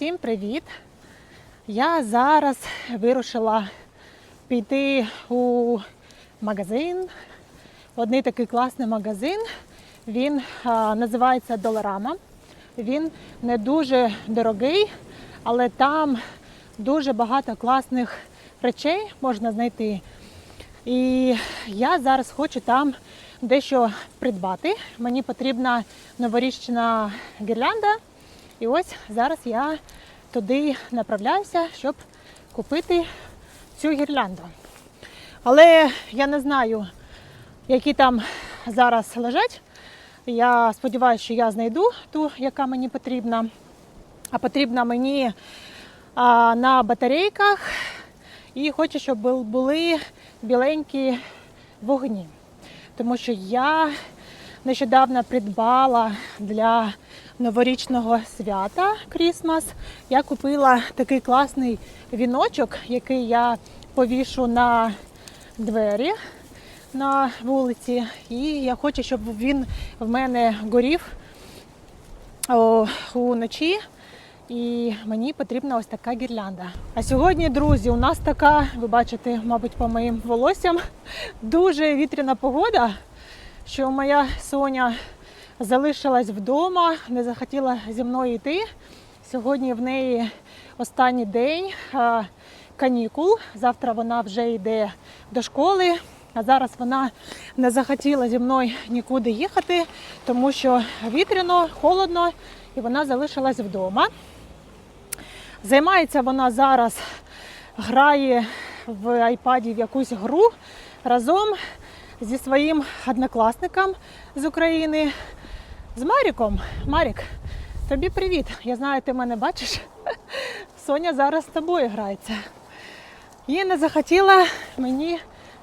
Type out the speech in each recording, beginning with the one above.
Всім привіт! Я зараз вирушила піти у магазин. Одний такий класний магазин. Він а, називається Доларама. Він не дуже дорогий, але там дуже багато класних речей можна знайти. І я зараз хочу там дещо придбати. Мені потрібна новорічна гірлянда. І ось зараз я туди направляюся, щоб купити цю гірлянду. Але я не знаю, які там зараз лежать. Я сподіваюся, що я знайду ту, яка мені потрібна. А потрібна мені а, на батарейках. І хочу, щоб були біленькі вогні. Тому що я нещодавно придбала для новорічного свята Крісмас. Я купила такий класний віночок, який я повішу на двері на вулиці. І я хочу, щоб він в мене горів уночі. І мені потрібна ось така гірлянда. А сьогодні, друзі, у нас така, ви бачите, мабуть, по моїм волоссям, дуже вітряна погода, що моя Соня залишилась вдома, не захотіла зі мною йти. Сьогодні в неї останній день канікул. Завтра вона вже йде до школи. А зараз вона не захотіла зі мною нікуди їхати, тому що вітряно, холодно, і вона залишилась вдома. Займається вона зараз, грає в айпаді в якусь гру разом зі своїм однокласником з України, з Маріком. Марік, тобі привіт. Я знаю, ти мене бачиш. Соня зараз з тобою грається. І не захотіла мені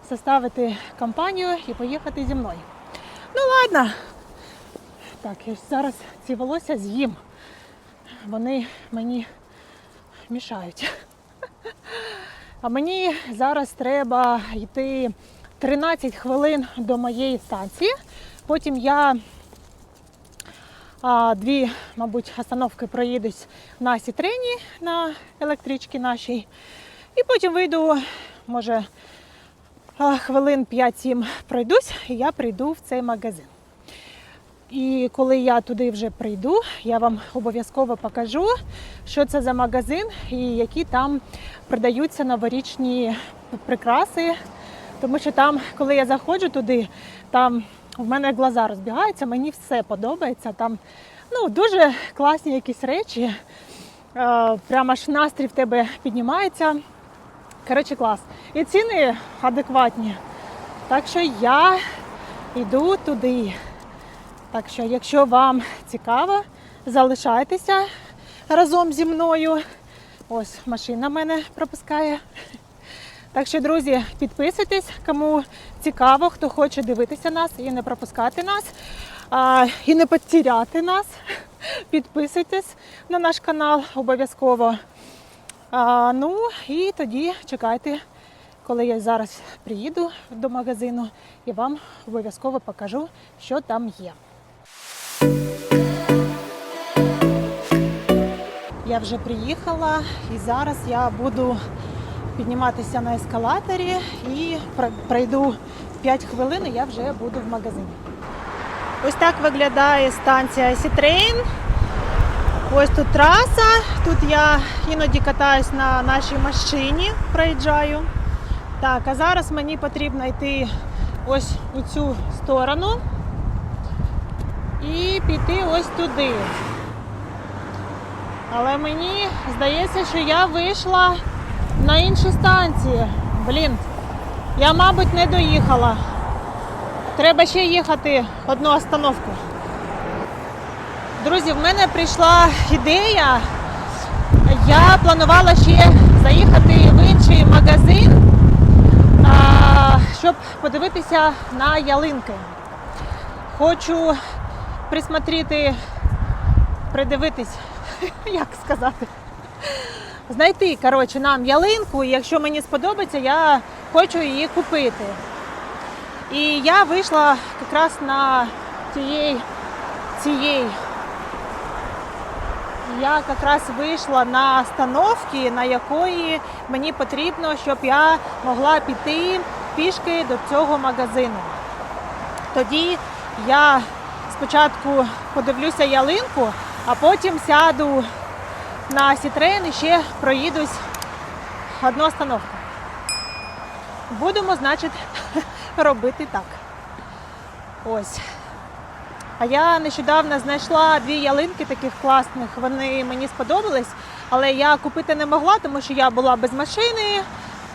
составити компанію і поїхати зі мною. Ну ладно. Так, я зараз ці волосся з'їм. Вони мені мішають. А мені зараз треба йти 13 хвилин до моєї станції. Потім я а, дві, мабуть, остановки проїдусь на Сітрені на електричці нашій. І потім вийду, може, хвилин 5-7 пройдусь, і я прийду в цей магазин. І коли я туди вже прийду, я вам обов'язково покажу, що це за магазин і які там продаються новорічні прикраси. Тому що там, коли я заходжу туди, там в мене глаза розбігаються, мені все подобається. Там ну, дуже класні якісь речі. Е, Прямо аж настрій в тебе піднімається. Коротше, клас. І ціни адекватні. Так що я йду туди. Так що, якщо вам цікаво, залишайтеся разом зі мною. Ось машина мене пропускає. Так що, друзі, підписуйтесь, кому цікаво, хто хоче дивитися нас і не пропускати нас, а, і не потеряти нас. Підписуйтесь на наш канал обов'язково. А, ну і тоді чекайте, коли я зараз приїду до магазину і вам обов'язково покажу, що там є. Я вже приїхала і зараз я буду підніматися на ескалаторі і пр- пройду 5 хвилин, і я вже буду в магазині. Ось так виглядає станція Сітрейн. Ось тут траса. Тут я іноді катаюсь на нашій машині, проїжджаю. Так, а зараз мені потрібно йти ось у цю сторону і піти ось туди. Але мені здається, що я вийшла на інші станції. Блін, я, мабуть, не доїхала. Треба ще їхати одну остановку. Друзі, в мене прийшла ідея. Я планувала ще заїхати в інший магазин, щоб подивитися на ялинки. Хочу присмотрити, придивитись, як сказати. Знайти коротше, нам ялинку, і якщо мені сподобається, я хочу її купити. І я вийшла якраз на тієї цієї я якраз вийшла на остановки, на якої мені потрібно, щоб я могла піти пішки до цього магазину. Тоді я спочатку подивлюся ялинку, а потім сяду на сітрейн ще проїдусь одну остановку. Будемо, значить, робити так. Ось. А я нещодавно знайшла дві ялинки таких класних. Вони мені сподобались, але я купити не могла, тому що я була без машини,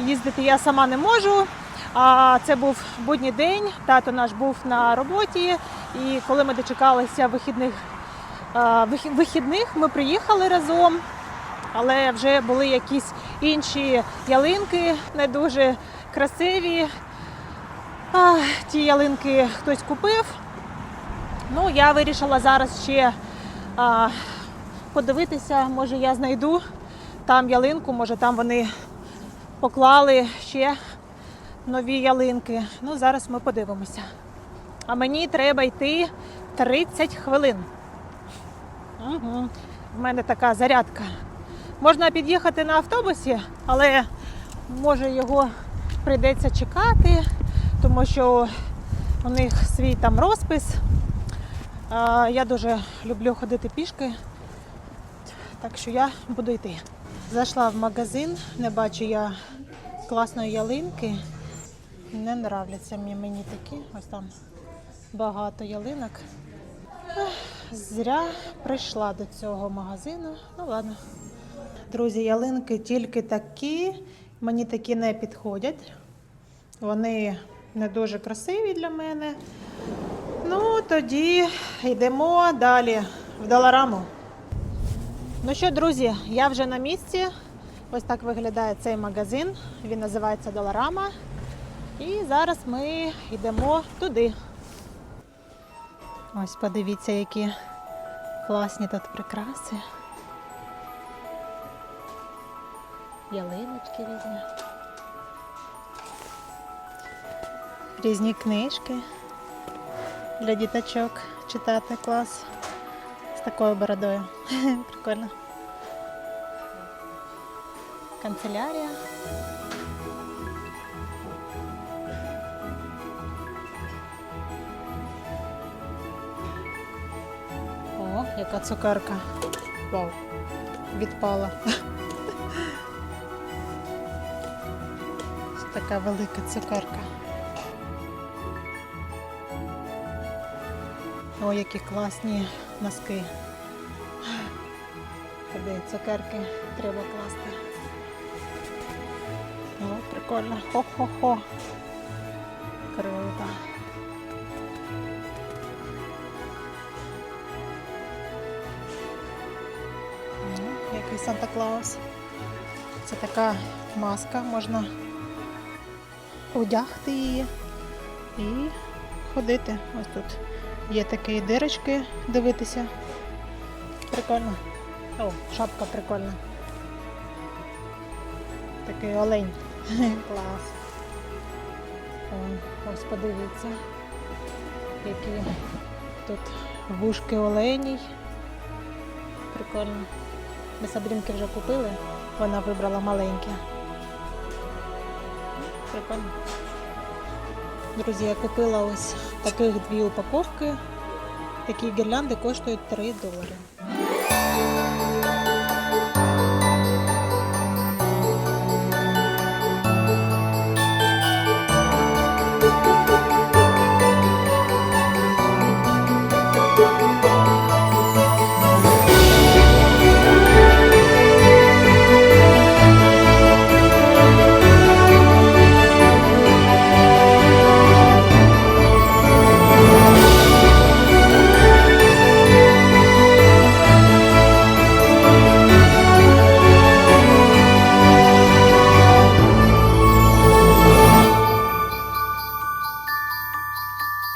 їздити я сама не можу. А це був будній день, тато наш був на роботі, і коли ми дочекалися вихідних, вихідних, ми приїхали разом, але вже були якісь інші ялинки, не дуже красиві. А, ті ялинки хтось купив. Ну, я вирішила зараз ще а, подивитися, може я знайду там ялинку, може там вони поклали ще нові ялинки. Ну, зараз ми подивимося. А мені треба йти 30 хвилин. Угу. В мене така зарядка. Можна під'їхати на автобусі, але може його прийдеться чекати, тому що у них свій там розпис. Я дуже люблю ходити пішки, так що я буду йти. Зайшла в магазин, не бачу я класної ялинки. Не нравляться мені такі. Ось там багато ялинок. Зря прийшла до цього магазину. Ну ладно. Друзі, ялинки тільки такі, мені такі не підходять. Вони не дуже красиві для мене. Ну, тоді йдемо далі в Долараму. Ну що, друзі, я вже на місці. Ось так виглядає цей магазин. Він називається Доларама. І зараз ми йдемо туди. Ось подивіться, які класні тут прикраси. Ялиночки різні. Різні книжки для діточок читати клас з такою бородою. Прикольно. Канцелярія. Яка цукерка. Вау. Відпала. Така велика цукерка. О, які класні носки. Куди цукерки треба класти. О, прикольно. Хо-хо-хо. Круто. Ну, Санта Клаус. Це така маска, можна одягти її і ходити. Ось тут є такі дирочки дивитися. Прикольно. О, шапка прикольна. Такий олень. Клас. О, ось подивіться, які тут вушки оленій. Прикольно. Ми сабрінки вже купили, вона вибрала маленьке. Прикольно. Друзі, я купила ось таких дві упаковки. Такі гірлянди коштують 3 долари.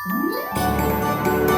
Música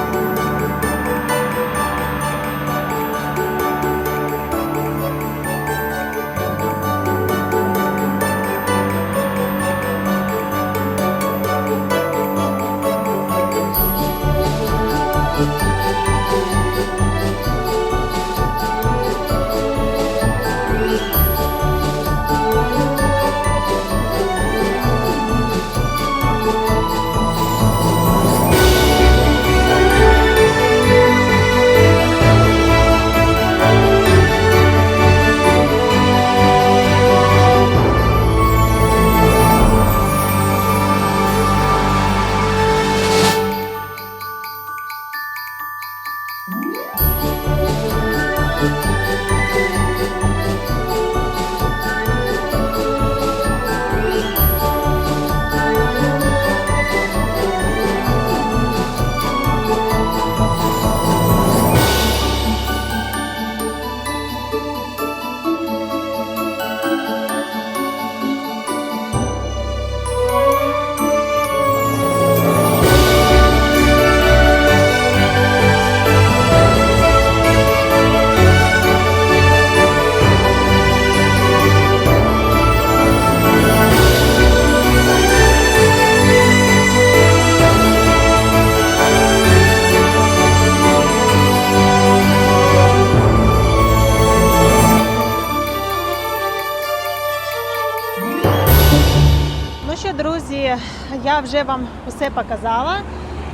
я вже вам усе показала.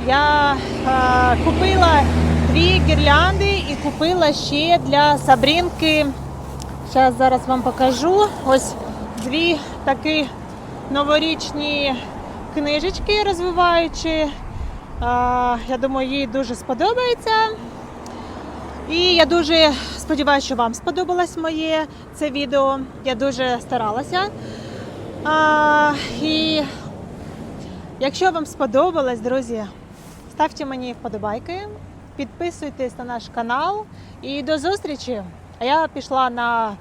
Я е, купила дві гірлянди і купила ще для Сабрінки. Зараз зараз вам покажу. Ось дві такі новорічні книжечки розвиваючі. Е, я думаю, їй дуже сподобається. І я дуже сподіваюся, що вам сподобалось моє це відео. Я дуже старалася. А, і якщо вам сподобалось, друзі, ставте мені вподобайки, підписуйтесь на наш канал і до зустрічі. А я пішла на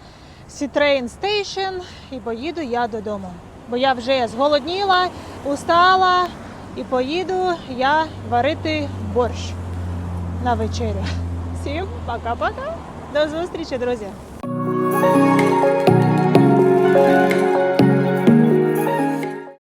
Sea-Train Station і поїду я додому. Бо я вже зголодніла, устала і поїду я варити борщ на вечерю. Всім пока-пока. До зустрічі, друзі.